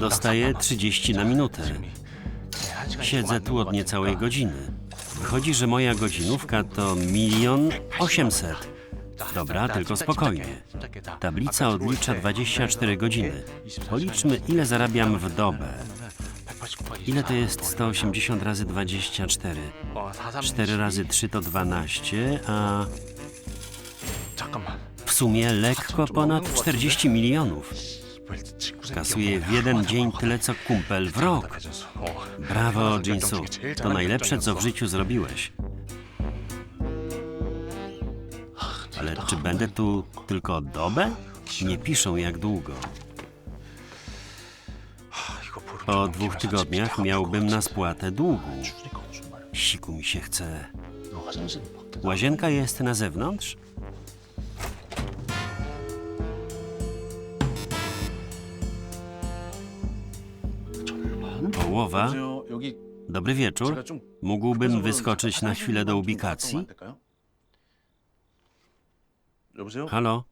Dostaję 30 na minutę. Siedzę tu od niecałej godziny. Wychodzi, że moja godzinówka to milion osiemset. Dobra, tylko spokojnie. Tablica odlicza 24 godziny. Policzmy, ile zarabiam w dobę. Ile to jest 180 razy 24? 4 razy 3 to 12, a w sumie lekko ponad 40 milionów. Kasuję w jeden dzień tyle co kumpel w rok. Brawo, Jinsu. To najlepsze, co w życiu zrobiłeś. Ale czy będę tu tylko dobę? Nie piszą jak długo. Po dwóch tygodniach miałbym na spłatę długu. Siku mi się chce. Łazienka jest na zewnątrz? Połowa? Dobry wieczór. Mógłbym wyskoczyć na chwilę do ubikacji? Halo?